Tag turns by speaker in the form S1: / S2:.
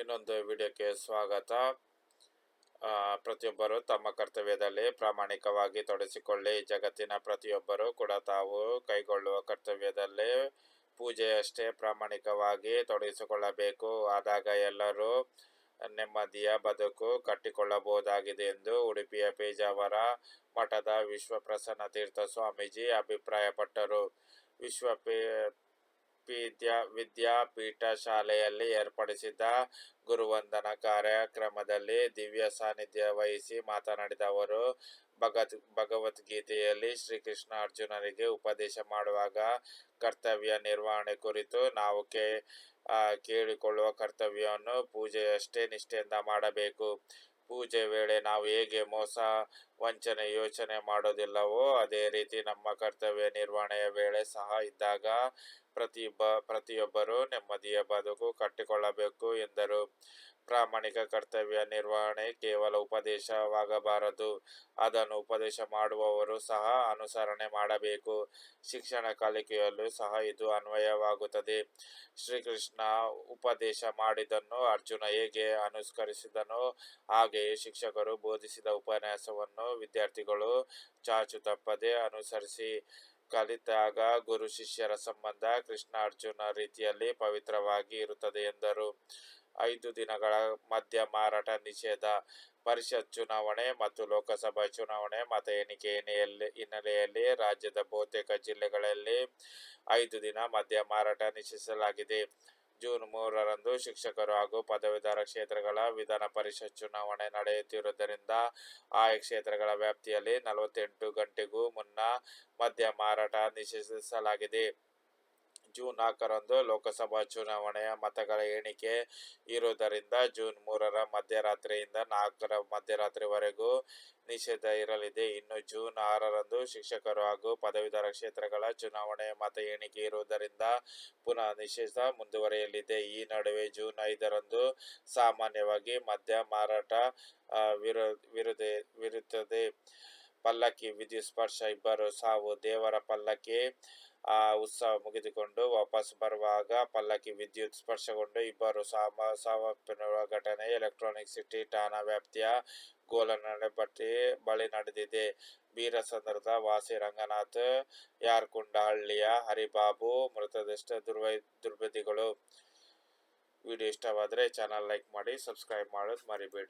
S1: ಇನ್ನೊಂದು ವಿಡಿಯೋಕ್ಕೆ ಸ್ವಾಗತ. ಪ್ರತಿಯೊಬ್ಬರು ತಮ್ಮ ಕರ್ತವ್ಯದಲ್ಲಿ ಪ್ರಾಮಾಣಿಕವಾಗಿ ತೊಡಗಿಸಿಕೊಳ್ಳಿ. ಜಗತ್ತಿನ ಪ್ರತಿಯೊಬ್ಬರು ಕೂಡ ತಾವು ಕೈಗೊಳ್ಳುವ ಕರ್ತವ್ಯದಲ್ಲಿ ಪೂಜೆಯಷ್ಟೇ ಪ್ರಾಮಾಣಿಕವಾಗಿ ತೊಡಗಿಸಿಕೊಳ್ಳಬೇಕು. ಆದಾಗ ಎಲ್ಲರೂ ನೆಮ್ಮದಿಯ ಬದುಕು ಕಟ್ಟಿಕೊಳ್ಳಬಹುದಾಗಿದೆ ಎಂದು ಉಡುಪಿಯ ಪೇಜಾವರ ಮಠದ ವಿಶ್ವಪ್ರಸನ್ನ ತೀರ್ಥ ಸ್ವಾಮೀಜಿ ಅಭಿಪ್ರಾಯಪಟ್ಟರು. ವಿಶ್ವ ಪೇ ವಿದ್ಯಾ, ವಿದ್ಯಾಪೀಠ ಶಾಲೆಯಲ್ಲಿ ಏರ್ಪಡಿಸಿದ್ದ ಗುರುವಂದನ ಕಾರ್ಯಕ್ರಮದಲ್ಲಿ ದಿವ್ಯ ಸಾನ್ನಿಧ್ಯ ವಹಿಸಿ ಮಾತನಾಡಿದ ಅವರು, ಭಗತ್, ಭಗವದ್ಗೀತೆಯಲ್ಲಿ ಶ್ರೀಕೃಷ್ಣ ಅರ್ಜುನರಿಗೆ ಉಪದೇಶ ಮಾಡುವಾಗ ಕರ್ತವ್ಯ ನಿರ್ವಹಣೆ ಕುರಿತು ನಾವು ಕೇ ಕೇಳಿಕೊಳ್ಳುವ ಕರ್ತವ್ಯವನ್ನು ಪೂಜೆಯಷ್ಟೇ ನಿಷ್ಠೆಯಿಂದ ಮಾಡಬೇಕು. ಪೂಜೆ ವೇಳೆ ನಾವು ಹೇಗೆ ಮೋಸ ವಂಚನೆ ಯೋಚನೆ ಮಾಡೋದಿಲ್ಲವೋ, ಅದೇ ರೀತಿ ನಮ್ಮ ಕರ್ತವ್ಯ ನಿರ್ವಹಣೆಯ ವೇಳೆ ಸಹ ಇದ್ದಾಗ ಪ್ರತಿಯೊಬ್ಬ ಪ್ರತಿಯೊಬ್ಬರು ನೆಮ್ಮದಿಯ ಬದುಕು ಕಟ್ಟಿಕೊಳ್ಳಬೇಕು ಎಂದರು. ಪ್ರಾಮಾಣಿಕ ಕರ್ತವ್ಯ ನಿರ್ವಹಣೆ ಕೇವಲ ಉಪದೇಶವಾಗಬಾರದು. ಅದನ್ನು ಉಪದೇಶ ಮಾಡುವವರು ಸಹ ಅನುಸರಣೆ ಮಾಡಬೇಕು. ಶಿಕ್ಷಣ ಕಲಿಕೆಯಲ್ಲೂ ಸಹ ಇದು ಅನ್ವಯವಾಗುತ್ತದೆ. ಶ್ರೀಕೃಷ್ಣ ಉಪದೇಶ ಮಾಡಿದನ್ನು ಅರ್ಜುನ ಹೇಗೆ ಅನುಸ್ಕರಿಸಿದನೋ, ಹಾಗೆಯೇ ಶಿಕ್ಷಕರು ಬೋಧಿಸಿದ ಉಪನ್ಯಾಸವನ್ನು ವಿದ್ಯಾರ್ಥಿಗಳು ಚಾಚು ತಪ್ಪದೆ ಅನುಸರಿಸಿ ಕಲಿತಾಗ ಗುರು ಶಿಷ್ಯರ ಸಂಬಂಧ ಕೃಷ್ಣ ಅರ್ಜುನ ರೀತಿಯಲ್ಲಿ ಪವಿತ್ರವಾಗಿ ಇರುತ್ತದೆ ಎಂದರು. ಐದು ದಿನಗಳ ಮದ್ಯ ಮಾರಾಟ ನಿಷೇಧ, ಪರಿಷತ್ ಚುನಾವಣೆ ಮತ್ತು ಲೋಕಸಭಾ ಚುನಾವಣೆ ಮತ ಎಣಿಕೆ ಹಿನ್ನೆಲೆಯಲ್ಲಿ ರಾಜ್ಯದ ಬಹುತೇಕ ಜಿಲ್ಲೆಗಳಲ್ಲಿ ಐದು ದಿನ ಮದ್ಯ ಮಾರಾಟ ನಿಷೇಧಿಸಲಾಗಿದೆ. ಜೂನ್ ಮೂರರಂದು ಶಿಕ್ಷಕರು ಹಾಗೂ ಪದವೀಧರ ಕ್ಷೇತ್ರಗಳ ವಿಧಾನ ಪರಿಷತ್ ಚುನಾವಣೆ ನಡೆಯುತ್ತಿರುವುದರಿಂದ ಆಯಾ ಕ್ಷೇತ್ರಗಳ ವ್ಯಾಪ್ತಿಯಲ್ಲಿ ನಲವತ್ತೆಂಟು ಗಂಟೆಗೂ ಮುನ್ನ ಮದ್ಯ ಮಾರಾಟ ನಿಷೇಧಿಸಲಾಗಿದೆ. ಜೂನ್ ನಾಲ್ಕರಂದು ಲೋಕಸಭಾ ಚುನಾವಣೆಯ ಮತಗಳ ಎಣಿಕೆ ಇರುವುದರಿಂದ ಜೂನ್ ಮೂರರ ಮಧ್ಯರಾತ್ರಿಯಿಂದ ನಾಲ್ಕರ ಮಧ್ಯರಾತ್ರಿವರೆಗೂ ನಿಷೇಧ ಇರಲಿದೆ. ಇನ್ನು ಜೂನ್ ಆರರಂದು ಶಿಕ್ಷಕರು ಹಾಗೂ ಪದವೀಧರ ಕ್ಷೇತ್ರಗಳ ಚುನಾವಣೆ ಮತ ಎಣಿಕೆ ಇರುವುದರಿಂದ ಪುನಃ ನಿಷೇಧ ಮುಂದುವರಿಯಲಿದೆ. ಈ ನಡುವೆ ಜೂನ್ ಐದರಂದು ಸಾಮಾನ್ಯವಾಗಿ ಮದ್ಯ ಮಾರಾಟ ವಿರು ವಿರುದ್ಧ ವಿರುತ್ತದೆ. ಪಲ್ಲಕ್ಕಿ ವಿದ್ಯುತ್ ಸ್ಪರ್ಶ ಇಬ್ಬರು ಸಾವು ದೇವರ ಪಲ್ಲಕ್ಕಿ, ಆ ಉತ್ಸವ ಮುಗಿದುಕೊಂಡು ವಾಪಸ್ ಬರುವಾಗ ಪಲ್ಲಕ್ಕಿ ವಿದ್ಯುತ್ ಸ್ಪರ್ಶಗೊಂಡು ಇಬ್ಬರು ಸಾವ ಘಟನೆ ಎಲೆಕ್ಟ್ರಾನಿಕ್ ಸಿಟಿ ಠಾಣಾ ವ್ಯಾಪ್ತಿಯ ಗೋಲನಬಟ್ಟಿ ಬಳಿ ನಡೆದಿದೆ. ಬೀರಸಂದ್ರದ ವಾಸಿ ರಂಗನಾಥ್, ಯಾರ್ಕುಂಡಹಳ್ಳಿಯ ಹರಿಬಾಬು, ಮೃತದಷ್ಟ ದುರ್ವೈ ದುರ್ಬದಿಗಳು ವಿಡಿಯೋ ಇಷ್ಟವಾದರೆ ಚಾನಲ್ ಲೈಕ್ ಮಾಡಿ ಸಬ್ಸ್ಕ್ರೈಬ್ ಮಾಡೋದು ಮರಿಬೇಡಿ.